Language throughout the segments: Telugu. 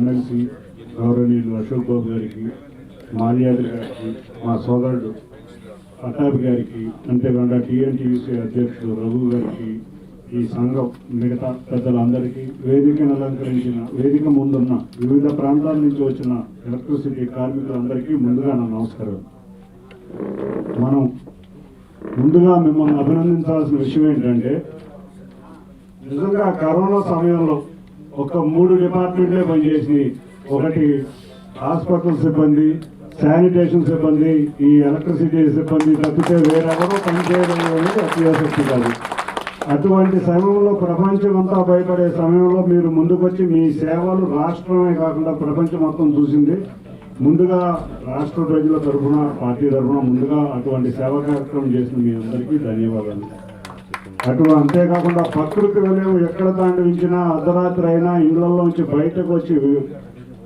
ఎమ్మెల్సీ గౌరవనీయులు అశోక్ బాబు గారికి మాల్యాద్రి గారికి మా సోదరుడు ప్రతాప్ గారికి అంతేకాకుండా టీఎన్టీయూసీ అధ్యక్షుడు రఘు గారికి ఈ సంఘం మిగతా పెద్దలందరికీ వేదికను అలంకరించిన వేదిక ముందున్న వివిధ ప్రాంతాల నుంచి వచ్చిన ఎలక్ట్రిసిటీ కార్మికులందరికీ ముందుగా నా నమస్కారం. మనం ముందుగా మిమ్మల్ని అభినందించాల్సిన విషయం ఏంటంటే నిజంగా కరోనా సమయంలో ఒక మూడు డిపార్ట్మెంట్లే పనిచేసి ఒకటి హాస్పిటల్ సిబ్బంది శానిటేషన్ సిబ్బంది ఈ ఎలక్ట్రిసిటీ సిబ్బంది తప్పితే వేరెవరూ పనిచేయడం అనేది అత్యాసక్తి కాదు. అటువంటి సమయంలో ప్రపంచం అంతా భయపడే సమయంలో మీరు ముందుకొచ్చి మీ సేవలు రాష్ట్రమే కాకుండా ప్రపంచం మొత్తం చూసింది. ముందుగా రాష్ట్ర ప్రజల తరఫున పార్టీ తరఫున ముందుగా అటువంటి సేవా కార్యక్రమం చేసిన మీ అందరికీ ధన్యవాదాలు. అటు అంతేకాకుండా ప్రకృతి విలువ ఎక్కడ తాండవించినా అర్ధరాత్రి అయినా ఇళ్ళలోంచి బయటకు వచ్చి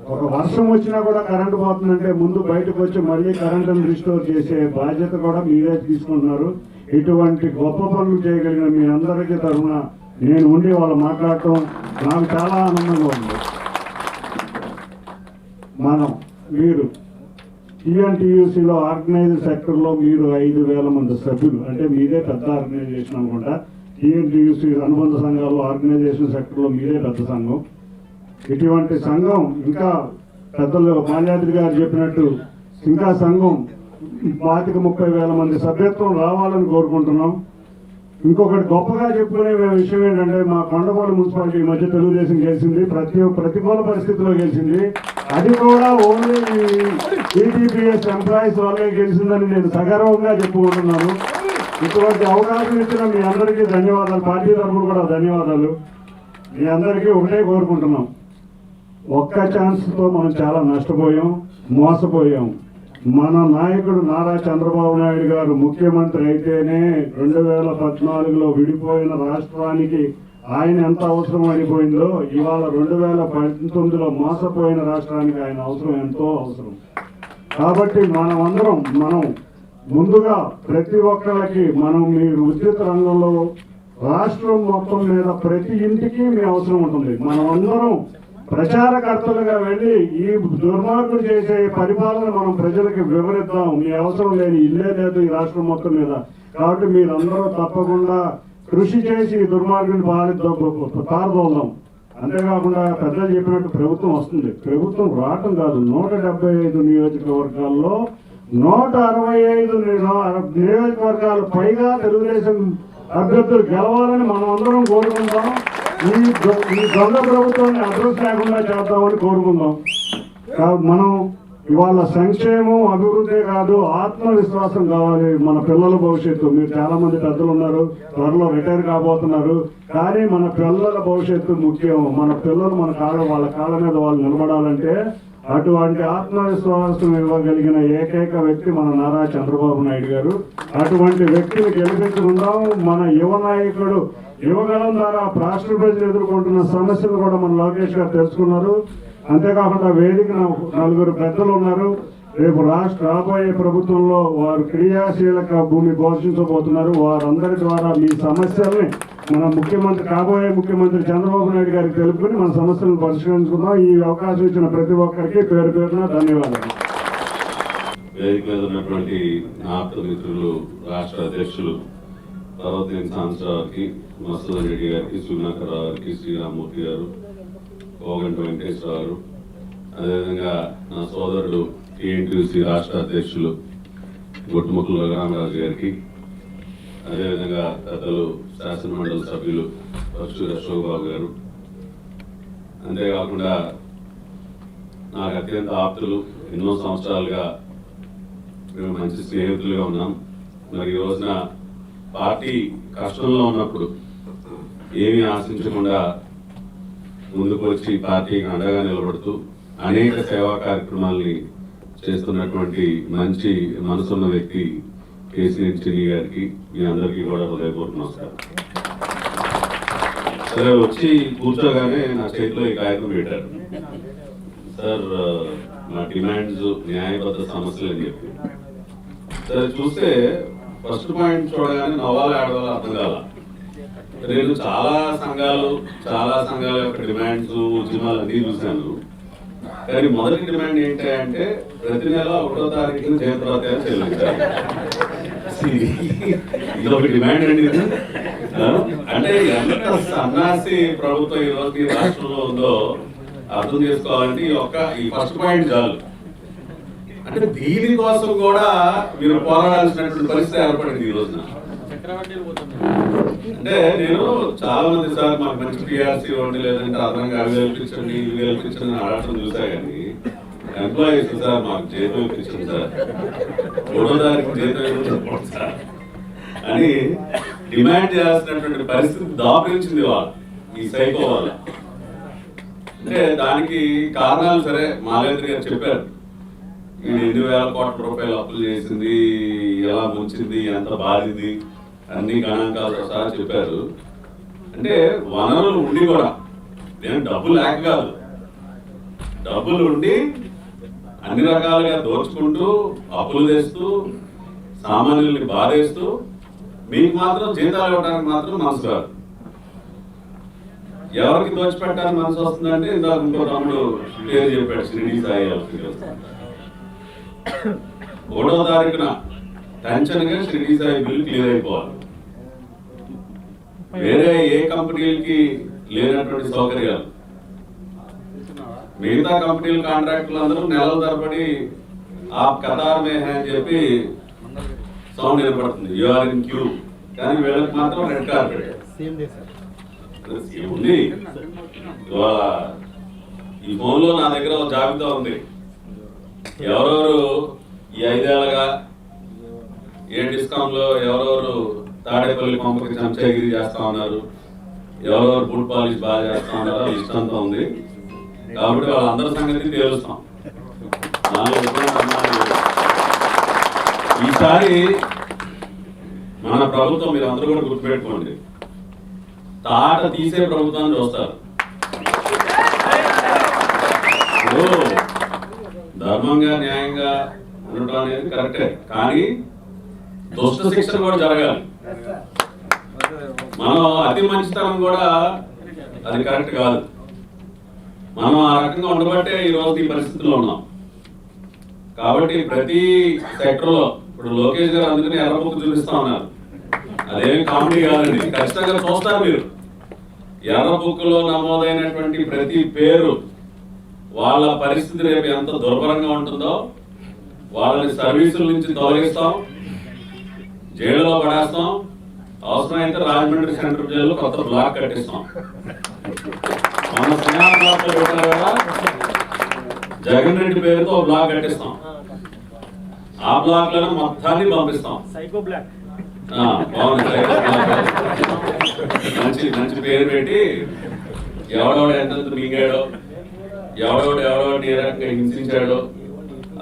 ఒక వర్షం వచ్చినా కూడా కరెంటు పోతుందంటే ముందు బయటకు వచ్చి మళ్ళీ కరెంటును రిస్టోర్ చేసే బాధ్యత కూడా మీరే తీసుకుంటున్నారు. ఇటువంటి గొప్ప పనులు చేయగలిగిన మీ అందరికీ తరఫున నేను ఉండి వాళ్ళు మాట్లాడటం నాకు చాలా ఆనందంగా ఉంది. మనం మీరు టీఎన్టీయూసీలో ఆర్గనైజ్ సెక్టర్లో మీరు ఐదు వేల మంది సభ్యులు. అంటే మీదే పెద్ద ఆర్గనైజేషన్ అనుకుంటా. టీఎన్టీయూసీ అనుబంధ సంఘాల్లో ఆర్గనైజేషన్ సెక్టర్లో మీదే పెద్ద సంఘం. ఇటువంటి సంఘం ఇంకా పెద్దలు మాల్యాద్రి గారు చెప్పినట్టు ఇంకా సంఘం పాతిక ముప్పై వేల మంది సభ్యత్వం రావాలని కోరుకుంటున్నాం. ఇంకొకటి గొప్పగా చెప్పుకునే విషయం ఏంటంటే మా కొండపాడు మున్సిపాలిటీ ఈ మధ్య తెలుగుదేశం గెలిచింది. ప్రతి ప్రతికూల పరిస్థితిలో గెలిచింది. అది కూడా ఓన్లీ టీటీపీఎస్ ఎంప్లాయీస్ వల్లే గెలిచిందని నేను సగర్వంగా చెప్పుకుంటున్నాను. ఇటువంటి అవకాశం ఇచ్చిన మీ అందరికీ ధన్యవాదాలు. పార్టీ తరఫున కూడా ధన్యవాదాలు. మీ అందరికీ ఒకటే కోరుకుంటున్నాం. ఒక్క ఛాన్స్తో మనం చాలా నష్టపోయాం మోసపోయాం. మన నాయకుడు నారా చంద్రబాబు నాయుడు గారు ముఖ్యమంత్రి అయితేనే రెండు వేల పద్నాలుగులో విడిపోయిన రాష్ట్రానికి ఆయన ఎంత అవసరం అయిపోయిందో ఇవాళ రెండు వేల పంతొమ్మిదిలో మోసపోయిన రాష్ట్రానికి ఆయన అవసరం ఎంతో అవసరం. కాబట్టి మనమందరం మనం ముందుగా ప్రతి ఒక్కరికి మనం మీ ఉద్యోగ రంగంలో రాష్ట్రం మొత్తం మీద ప్రతి ఇంటికి మీ అవసరం ఉంటుంది. మనమందరం ప్రచారకర్తలుగా వెళ్ళి ఈ దుర్మార్గులు చేసే పరిపాలన మనం ప్రజలకు వివరిద్దాం. మీ అవసరం లేని ఇల్లే లేదు ఈ రాష్ట్రం మొత్తం మీద. కాబట్టి మీరందరూ తప్పకుండా కృషి చేసి ఈ దుర్మార్గుని పాలిద్దాం పారదోద్దాం అంతేకాకుండా పెద్దలు చెప్పినట్టు ప్రభుత్వం వస్తుంది. ప్రభుత్వం రావటం కాదు. నూట డెబ్బై ఐదు నియోజకవర్గాల్లో నూట అరవై ఐదు నియోజకవర్గాలు పైగా తెలుగుదేశం అభ్యర్థులు గెలవాలని మనం అందరం కోరుకుందాం. ఈ దొ- ఈ దొంగ ప్రభుత్వాన్ని అడ్రస్ లేకుండా చేద్దామని కోరుకుందాం. మనం ఇవాళ సంక్షేమం అభివృద్ధి కాదు ఆత్మవిశ్వాసం కావాలి మన పిల్లల భవిష్యత్తు. మీరు చాలా మంది పెద్దలు ఉన్నారు త్వరలో రిటైర్ కాబోతున్నారు కానీ మన పిల్లల భవిష్యత్తు ముఖ్యం. మన పిల్లలు మన కాళ్ళ వాళ్ళ కాళ్ళ మీద వాళ్ళు నిలబడాలంటే అటువంటి ఆత్మవిశ్వాసం ఇవ్వగలిగిన ఏకైక వ్యక్తి మన నారా చంద్రబాబు నాయుడు గారు. అటువంటి వ్యక్తిని గెలిపించుకుందాం. మన యువ నాయకుడు యువగలం ద్వారా రాష్ట్ర ప్రజలు ఎదుర్కొంటున్న సమస్యలు కూడా మన లోకేష్ గారు తెలుసుకున్నారు. అంతేకాకుండా వేదిక నలుగురు పెద్దలు ఉన్నారు. రేపు రాష్ట్ర రాబోయే ప్రభుత్వంలో వారు క్రియాశీలక భూమి పోషించబోతున్నారు. వారందరి ద్వారా మీ సమస్యల్ని మన ముఖ్యమంత్రి కాబోయే ముఖ్యమంత్రి చంద్రబాబు నాయుడు గారికి తెలుపుకుని మన సమస్యలను పరిష్కరించుకుందాం. ఈ అవకాశం ఇచ్చిన ప్రతి ఒక్కరికి పేరు పేరున ధన్యవాదాలు. వేదిక మీద ఉన్నటువంటి మిత్రులు రాష్ట్ర అధ్యక్షులు పర్వతీన్ సంవత్సరాలకి మసూదన్ రెడ్డి గారికి సునాకర్ గారికి శ్రీరామూర్తి గారు కోగంటి వెంకటేశ్వర గారు అదేవిధంగా నా సోదరుడు టీఎన్టీసీ రాష్ట్ర అధ్యక్షులు గొట్టుముక్కుల రఘురామరాజు గారికి అదేవిధంగా పెద్దలు శాసనమండలి సభ్యులు పక్షుల అశోక్ బాబు గారు. అంతేకాకుండా నాకు అత్యంత ఆప్తులు ఎన్నో సంవత్సరాలుగా మేము మంచి స్నేహితులుగా ఉన్నాం. మరి ఈ రోజున పార్టీ కష్టంలో ఉన్నప్పుడు ఏమీ ఆశించకుండా ముందుకు వచ్చి పార్టీకి అండగా నిలబడుతూ అనేక సేవా కార్యక్రమాల్ని చేస్తున్నటువంటి మంచి మనసున్న వ్యక్తి కేసీఎన్ చిన్ని గారికి మీ అందరికీ కూడా హృదయపూర్వక నమస్కారం. సరే వచ్చి కూర్చోగానే నా చేతిలో ఈ కాగితం పెట్టారు. సార్ నా డిమాండ్స్ న్యాయబద్ధ సమస్యలు అని చెప్పి. సరే చూస్తే ఫస్ట్ పాయింట్ చూడగానే నవ్వాలి ఆడవాలి అర్థం కాల? నేను చాలా సంఘాలు చాలా సంఘాల యొక్క డిమాండ్స్ ఉద్యమాలు అన్ని చూశాను. కానీ మొదటి డిమాండ్ ఏంటి అంటే ప్రతి నెల ఒకటో తారీఖున జయప్రదాయం ఇది ఒక డిమాండ్ అండి అంటే ఎంత సన్నాసి ప్రభుత్వం ఈరోజు ఈ రాష్ట్రంలో ఉందో అర్థం చేసుకోవాలంటే ఈ యొక్క ఈ ఫస్ట్ పాయింట్ చాలు. అంటే దీని కోసం కూడా మీరు పోరాడాల్సినటువంటి పరిస్థితి ఏర్పడింది ఈ రోజున. అంటే నేను చాలా మంది సార్ మాకు మంచి పిఆర్సీ ఇవ్వండి లేదంటే అదనంగా అవి కల్పించండి ఇవి కల్పించండి అని అడగటం చూసా కానీ ఎంప్లాయీస్ సార్ మాకు జీతం ఇప్పించండి సార్. మూడో తారీఖు జీతం ఇవ్వండి సార్. అని డిమాండ్ చేయాల్సినటువంటి పరిస్థితి దాపురించింది వాళ్ళు ఈ సైకో వల్ల అంటే దానికి కారణాలు సరే మాలేంద్ర గారు చెప్పారు. ఇది ఎన్ని వేల కోట్ల రూపాయలు అప్పులు చేసింది ఎలా ముంచింది ఎంత బాధింది అన్ని గణాంకాలతో సహా చెప్పారు. అంటే వనరులు ఉండి కూడా నేను డబ్బులు లేక కాదు. డబ్బులు ఉండి అన్ని రకాలుగా దోచుకుంటూ అప్పులు తెస్తూ సామాన్యుల్ని బాధేస్తూ మీకు మాత్రం జీతాలు ఇవ్వడానికి మాత్రం మనసు కాదు. ఎవరికి దోచిపెట్టాలని మనసు వస్తుందంటే ఇందాక ఇంకో తమ్ముడు పేరు చెప్పాడు షిరిడి సాయి మూడవ తారీఖున టెన్షన్గా షిరిడి సాయి బిల్లు క్లియర్ అయిపోవాలి. వేరే ఏ కంపెనీలకి లేనటువంటి సౌకర్యాలు. మిగతా కంపెనీల కాంట్రాక్టులు అందరూ నెలల తరబడి ఆ కతార్ మే అని చెప్పి సౌండ్ వినపడుతుంది. యూఆర్ ఇన్ క్యూ కానీ వీళ్ళకి మాత్రం రెడ్ కార్పెట్ ఉంది ఇవాళ ఈ ఫోన్లో నా దగ్గర ఒక జాబితా ఉంది. ఎవరెవరు ఈ ఐదేళ్ళగా ఏ డిస్కౌంట్లో ఎవరెవరు తాడేపల్లి పంపకి చంచగిరి చేస్తా ఉన్నారు? ఎవరెవరు ఫుడ్ పాలిష్ బాగా చేస్తా ఉన్నారో లిస్ట్ అంతా ఉంది. కాబట్టి వాళ్ళందరి సంగతి తేలుస్తాం. ఈసారి మన ప్రభుత్వం మీరు అందరూ కూడా గుర్తుపెట్టుకోండి. తాట తీసే ప్రభుత్వాన్ని చూస్తారు. ధర్మంగా న్యాయంగా ఉండటం అనేది కరెక్టే. కానీ దుష్ట శిక్షణ కూడా జరగాలి. మనం అతి మంచితనం కూడా అది కరెక్ట్ కాదు. మనం ఆ రకంగా ఉండబట్టే ఈ రోజు ఈ పరిస్థితిలో ఉన్నాం. కాబట్టి ప్రతి సెక్టర్లో ఇప్పుడు లోకేష్ గారు అందుకని ఎర్రబుక్ చూపిస్తా ఉన్నారు. అదేమి కామెడీ కాదండి. ఖచ్చితంగా చూస్తారు మీరు. ఎర్ర లో నమోదైనటువంటి ప్రతి పేరు వాళ్ళ పరిస్థితి రేపు ఎంత దుర్భరంగా ఉంటుందో వాళ్ళని సర్వీసుల నుంచి తొలగిస్తాం. జైలులో పడేస్తాం. అవసరమైతే రాజమండ్రి సెంట్రల్ జైల్లో కొత్త బ్లాక్ కట్టిస్తాం. మన సినిమా బ్లాక్లో పెట్టారు కదా జగన్ రెడ్డి పేరుతో బ్లాక్ కట్టిస్తాం. ఆ బ్లాక్లను మొత్తాన్ని పంపిస్తాం. Psycho block. ఆ, బాగుంది మంచి మంచి పేరు పెట్టి ఎవడెవడు ఎంతెంత మింగాడో ఎవడెవడు ఎవడెవడు ఏ రకంగా హింసించాడో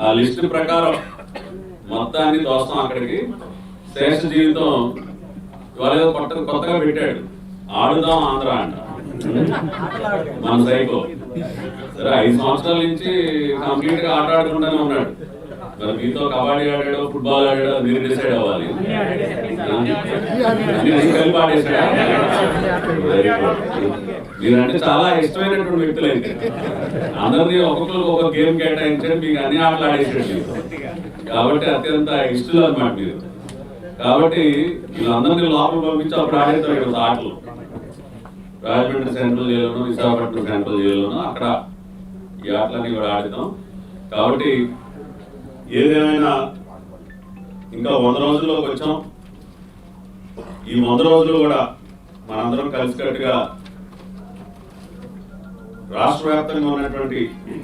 ఆ లిస్టు ప్రకారం మొత్తాన్ని దోస్తాం అక్కడికి. శ్రేష్ఠ జీవితం ఇవాళ ఏదో కొత్త కొత్తగా పెట్టాడు. ఆడుదాం ఆంధ్ర అంట. మన సైకో. సరే ఐదు సంవత్సరాల నుంచి కంప్లీట్గా ఆట ఆడకుండానే ఉన్నాడు. మరి మీతో కబడ్డీ ఆడాడో ఫుట్బాల్ ఆడాడో మీరు డిసైడ్ అవ్వాలి కలిపి ఆడేసాడా మీరంటే చాలా ఇష్టమైనటువంటి వ్యక్తులు అయితే. అందరినీ ఒక్కొక్కరికి ఒక గేమ్ కేటాయించండి మీకు అన్ని ఆటలు ఆడేసాడు కాబట్టి అత్యంత ఇష్టలు అన్నమాట మీరు. కాబట్టి వీళ్ళందరినీ లోపల పంపించి అప్పుడు ఆడేస్తారు ఇక్కడ ఆటలు. రాజమండ్రి సెంట్రల్ జైలును విశాఖపట్నం సెంట్రల్ జైలును అక్కడ ఈ ఆటలన్నీ కూడా ఆడుతాం. కాబట్టి ఏదేమైనా ఇంకా వంద రోజుల్లోకి వచ్చాం. ఈ వంద రోజులు కూడా మనందరం కలిసికట్టుగా రాష్ట్ర వ్యాప్తంగా ఉన్నటువంటి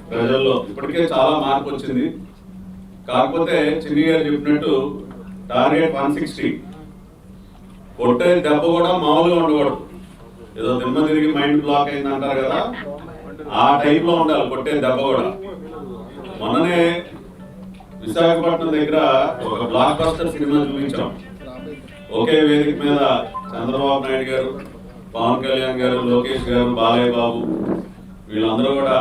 ప్రజల్లో ఇప్పటికే చాలా మార్పు వచ్చింది. కాకపోతే చిన్ని గారు చెప్పినట్టు టార్గెట్ వన్ సిక్స్టీ కొట్టే దెబ్బ కూడా మామూలుగా ఉండకూడదు. ఏదో దిమ్మ తిరిగి మైండ్ బ్లాక్ అయింది అంటారు కదా? ఆ టైప్లో ఉండాలి కొట్టే దెబ్బ కూడా. మొన్ననే విశాఖపట్నం దగ్గర ఒక బ్లాక్ బస్టర్ సినిమా చూపించాం. ఒకే వేదిక మీద చంద్రబాబు నాయుడు గారు పవన్ కళ్యాణ్ గారు లోకేష్ గారు బాలయ్య బాబు వీళ్ళందరూ కూడా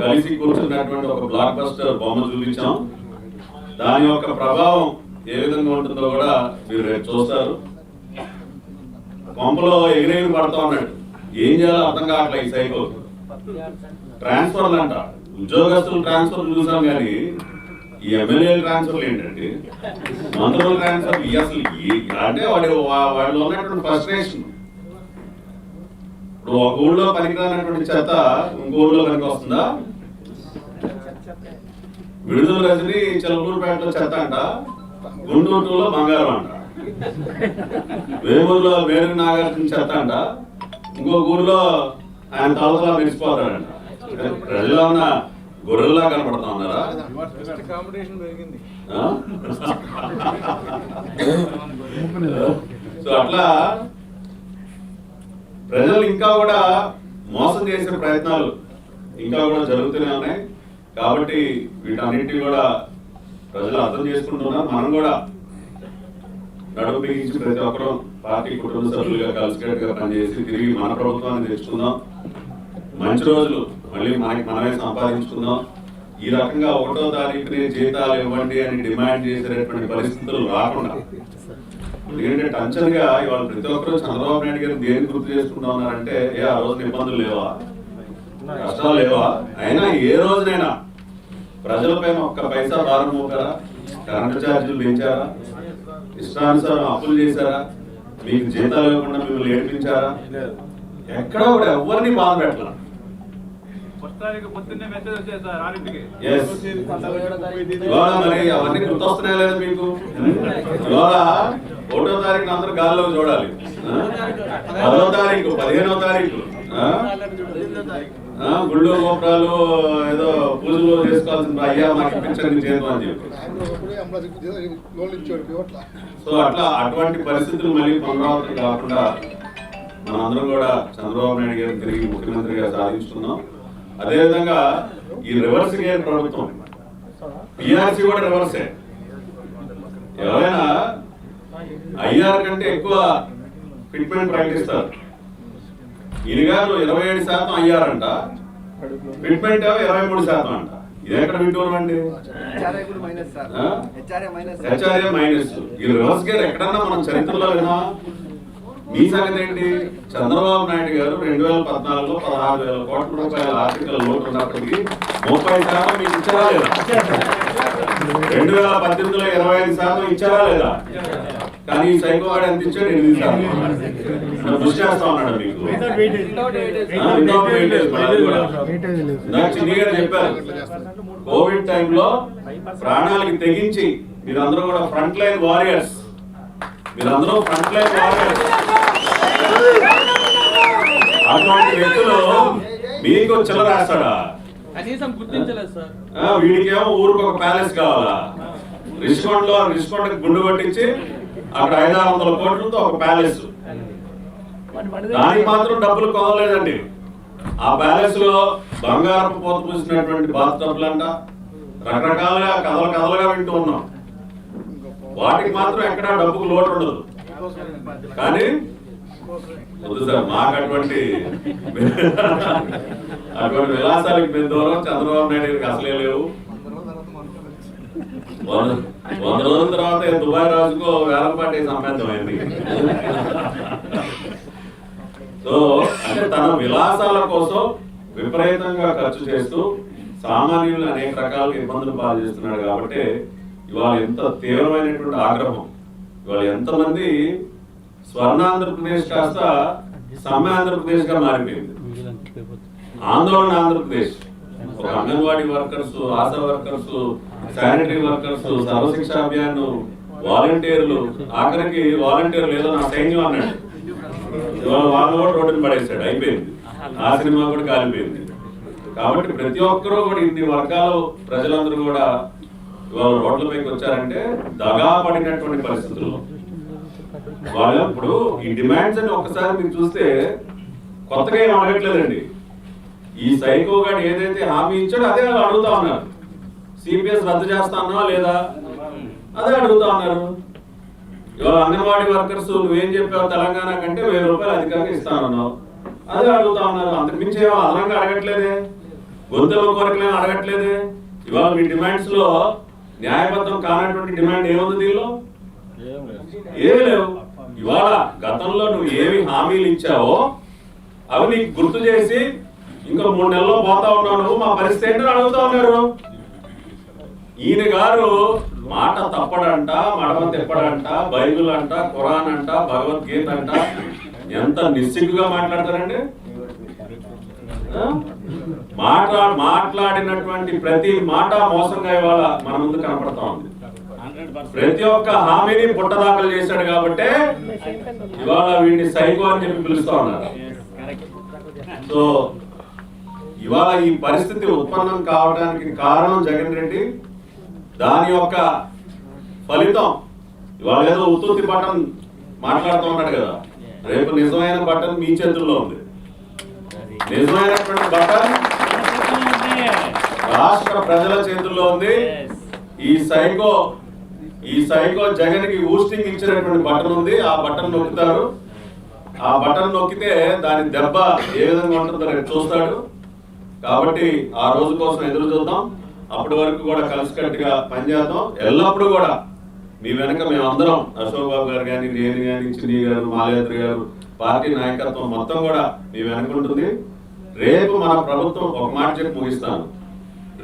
కలిసి కూర్చున్నటువంటి ఒక బ్లాక్ బస్టర్ బొమ్మ చూపించాం. దాని యొక్క ప్రభావం ఏ విధంగా ఉంటుందో కూడా మీరు రేపు చూస్తారు. కొంపలో ఎగిరేవి పడతా ఉన్నాడు. ఏం చేయాలో అర్థం కావట్లే ఈ సైకో ట్రాన్స్ఫర్లు అంట ఉద్యోగస్తులు ట్రాన్స్ఫర్ చూసాం కానీ ఈ ఎమ్మెల్యేల ట్రాన్స్ఫర్ ఏంటండి మంత్రుల ట్రాన్స్ఫర్ ఈ అసలు అంటే వాడి వా- వాడిలో ఉన్నటువంటి ఫ్రస్ట్రేషన్ ఇప్పుడు ఒక ఊళ్ళో పనికిరానటువంటి చెత్త ఇంకో ఊళ్ళో పనికి వస్తుందా విడుదల రజని చిలకూరుపేటలో చెత్త అంట. గుంటూరులో బంగారం అంట. వేమూరులో వేరు నాగార్జున చెత్త అంట. ఇంకో ఊరిలో ఆయన తలతలా మెరిసిపోతాడంట. ప్రజల్లో ఉన్న గొర్రెల్లా కనపడతా ఉన్నారా? కాంపిటీషన్ సో అట్లా ప్రజలు ఇంకా కూడా మోసం చేసే ప్రయత్నాలు ఇంకా కూడా జరుగుతూనే ఉన్నాయి. కాబట్టి వీటన్నిటిని కూడా ప్రజలు అర్థం చేసుకుంటున్నారు మనం కూడా నడుము బిగించి ప్రతి ఒక్కరూ పార్టీ కుటుంబ సభ్యులుగా కలిసికట్టుగా పనిచేసి తిరిగి మన ప్రభుత్వాన్ని తెచ్చుకుందాం. మంచి రోజులు. మళ్ళీ మనకి మనమే సంపాదించుకుందాం. ఈ రకంగా ఒకటో తారీఖుని జీతాలు ఇవ్వండి అని డిమాండ్ చేసేటటువంటి పరిస్థితులు రాకుండా. ఎందుకంటే టంచన్గా ఇవాళ ప్రతి ఒక్కరు చంద్రబాబు నాయుడు గారు దేని గుర్తు చేసుకుంటా ఉన్నారంటే ఏ ఆ రోజున ఇబ్బందులు లేవా? కష్టాలు లేవా? అయినా ఏ రోజునైనా ప్రజలపైన ఒక్క పైసా భారం మోపారా? కరెంటు ఛార్జీలు పెంచారా? ఇష్టానుసారం అప్పులు చేశారా? మీకు జీతాలు ఇవ్వకుండా మిమ్మల్ని ఏడిపించారా? ఎక్కడ కూడా ఎవరిని బాధ పెట్టాల. మరి అవన్నీ గుర్తొస్తున్నాయి లేదా మీకు? ఒకటో తారీఖు అందరూ గాల్లో చూడాలి? పదో తారీఖు పదిహేనో తారీఖు. గుళ్ళు గోపురాలు ఏదో పూజలు చేసుకోవాల్సిన అయ్యా మాకు ఇప్పించండి చేయను అని చెప్పి సో అట్లా అటువంటి పరిస్థితులు మళ్ళీ పునరావృతం కాకుండా మనందరం కూడా చంద్రబాబు నాయుడు గారు తిరిగి ముఖ్యమంత్రిగా సాధించుకున్నాం. అదేవిధంగా ఈ రివర్స్ గేర్ ప్రభుత్వం. పిఆర్సీ కూడా రివర్సే ఎవరైనా ఐఆర్ కంటే ఎక్కువ ఫిట్మెంట్ ప్రకటిస్తారు. ఈయన గారు ఇరవై ఏడు శాతం అంట ఫిట్మెంట్ ఇరవై మూడు శాతం అంట. ఇది ఎక్కడ అండి మైనస్ హెచ్ఆర్ఏ మైనస్ ఈ రివర్స్ గేర్ ఎక్కడన్నా మనం చరిత్రలో వినా మీ సంగతి ఏంటి? చంద్రబాబు నాయుడు గారు రెండు వేల పద్నాలుగులో పదహారు వేల కోట్ల రూపాయల ఆర్థిక లోటు ఉన్నప్పటికీ ముప్పై శాతం మీకు ఇచ్చారా లేదా? రెండు వేల పద్దెనిమిదిలో ఇరవై ఐదు శాతం ఇచ్చారా లేదా? కానీ ఈ సైకో వాడు కృషి చేస్తా ఉన్నాడు మీకు? ఆ, without weightage కూడా అది కూడా. ఇందాక చిన్ని గారు చెప్పారు కోవిడ్ టైంలో ప్రాణాలకి తెగించి మీరందరూ కూడా ఫ్రంట్ లైన్ వారియర్స్. మీరందరూ ఫ్రంట్ లైన్ వారియర్స్. అటువంటి వ్యక్తులు మీకు చిల్లర వేస్తాడా? కనీసం గుర్తించలేదు సార్. ఆ, వీడికేమో ఊరికి ఒక ప్యాలెస్ కావాలా? రిస్కొండ్లో రిస్కొండ్ గుండు కొట్టించి అక్కడ ఐదు ఆరు వందల కోట్లతో ఒక ప్యాలెస్ దానికి మాత్రం డబ్బులు కొనలేదండి. ఆ ప్యాలెస్లో బంగారపు పోత పూసినటువంటి బాత్ టబ్లంట రకరకాలుగా కథలు కథలుగా వింటూ ఉన్నాం. వాటికి మాత్రం ఎక్కడా డబ్బుకు లోటు ఉండదు. కానీ వద్దు సార్ మాకు అటువంటి అటువంటి విలాసాలకు మేము దూరం చంద్రబాబు నాయుడు గారికి అసలే లేవు. వంద రోజుల తర్వాత దుబాయ్ రాజుకో వేలంపాటి సంబంధమైంది సో అంటే తన విలాసాల కోసం విపరీతంగా ఖర్చు చేస్తూ సామాన్యులు అనేక రకాల ఇబ్బందులు పాలు చేస్తున్నాడు కాబట్టి ఇవాళ ఎంత తీవ్రమైనటువంటి ఆగ్రహం ఇవాళ ఎంతమంది స్వర్ణాంధ్రప్రదేశ్ కాస్త సమ్మె ఆంధ్రప్రదేశ్గా మారిపోయింది. ఆందోళన ఆంధ్రప్రదేశ్. ఒక anganwadi workers ASHA workers sanitary workers Sarva Shiksha Abhiyan వాలంటీర్లు ఆఖరికి వాలంటీర్లు ఏదో నా సైన్యం అన్నాడు. ఇవాళ వాళ్ళు కూడా పడేసాడు అయిపోయింది. ఆ సినిమా కూడా కాలిపోయింది. కాబట్టి ప్రతి ఒక్కరూ కూడా ఇన్ని వర్గాలు ప్రజలందరూ కూడా ఇవాళ రోడ్లపైకి వచ్చారంటే దగా పడినటువంటి పరిస్థితుల్లో. వాళ్ళు ఇప్పుడు ఈ డిమాండ్స్ అని ఒకసారి మీరు చూస్తే కొత్తగా ఏం అడగట్లేదండి. ఈ సైకో గాడు ఏదైతే హామీ ఇచ్చాడో అదే వాళ్ళు అడుగుతా ఉన్నారు. సిపిఎస్ రద్దు చేస్తానా లేదా? అదే అడుగుతా ఉన్నారు. ఇవాళ అంగన్వాడీ వర్కర్స్ నువ్వేం చెప్పావు తెలంగాణ కంటే వెయ్యి రూపాయలు అధికంగా ఇస్తానన్నావు. అదే అడుగుతా ఉన్నారు. అంతకుమించి ఏమో అదనంగా అడగట్లేదే? గొంతుల కోరికలేమో అడగట్లేదే? ఇవాళ మీ డిమాండ్స్లో న్యాయబద్ధం కానటువంటి డిమాండ్ ఏముంది దీనిలో? ఏమి లేవు. ఇవాళ గతంలో నువ్వు ఏమి హామీలు ఇచ్చావో అవి నీకు గుర్తు చేసి ఇంకా మూడు నెలల్లో పోతా ఉన్నాను మా పరిస్థితి ఏంటో అడుగుతా ఉన్నారు. ఈయన గారు మాట తప్పడంట మడమ తిప్పడంట బైబిల్ అంట ఖురాన్ అంట భగవద్గీత అంట ఎంత నిస్సిగ్గుగా మాట్లాడతారండి? మాట్లా మాట్లాడినటువంటి ప్రతి మాట మోసంగా ఇవాళ మన ముందు కనపడతా ఉంది. ప్రతి ఒక్క హామీని పుట్టదాఖలు చేశాడు కాబట్టి ఇవాళ వీడిని సైకో అని చెప్పి పిలుస్తా ఉన్నారు. సో ఇవాళ ఈ పరిస్థితి ఉత్పన్నం కావడానికి కారణం జగన్ రెడ్డి. దాని యొక్క ఫలితం. ఇవాళ ఏదో ఉత్పత్తి పట్టం మాట్లాడుతూ ఉన్నాడు కదా. రేపు నిజమైన బట్టన్ మీ చేతుల్లో ఉంది. నిజమైనటువంటి బట్టన్ రాష్ట్ర ప్రజల చేతుల్లో ఉంది. ఈ సైకో ఈ సైకో జగన్కి ఊస్టింగ్ ఇచ్చినటువంటి బటన్ ఉంది. ఆ బటన్ నొక్కుతారు. ఆ బటన్ నొక్కితే దాని దెబ్బ ఏ విధంగా ఉంటుందో రేపు చూస్తాడు. కాబట్టి ఆ రోజు కోసం ఎదురు చూద్దాం. అప్పటి వరకు కూడా కలిసికట్టుగా పనిచేద్దాం. ఎల్లప్పుడూ కూడా మీ వెనక మేము అందరం అశోక్ బాబు గారు కానీ నేను కానీ చిన్ని గారు మాలేంద్ర గారు పార్టీ నాయకత్వం మొత్తం కూడా మీ వెనక ఉంటుంది. రేపు మన ప్రభుత్వం ఒక మాట చెప్పి ముగిస్తాను.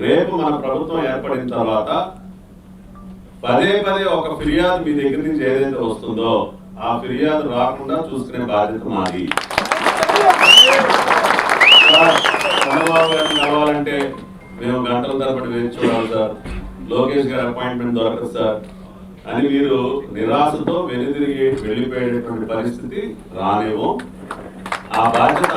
రేపు మన ప్రభుత్వం ఏర్పడిన తర్వాత పదే పదే ఒక ఫిర్యాదు మీ దగ్గర నుంచి ఏదైతే వస్తుందో ఆ ఫిర్యాదు రాకుండా చూసుకునే బాధ్యత మాది. చంద్రబాబు గారిని కలవాలంటే మేము గంటల తరబడి వేచి చూడాలి సార్. లోకేష్ గారి అపాయింట్మెంట్ దొరకదు సార్. అని మీరు నిరాశతో వెనుదిరిగి వెళ్ళిపోయేటటువంటి పరిస్థితి రానేమో ఆ బాధ్యత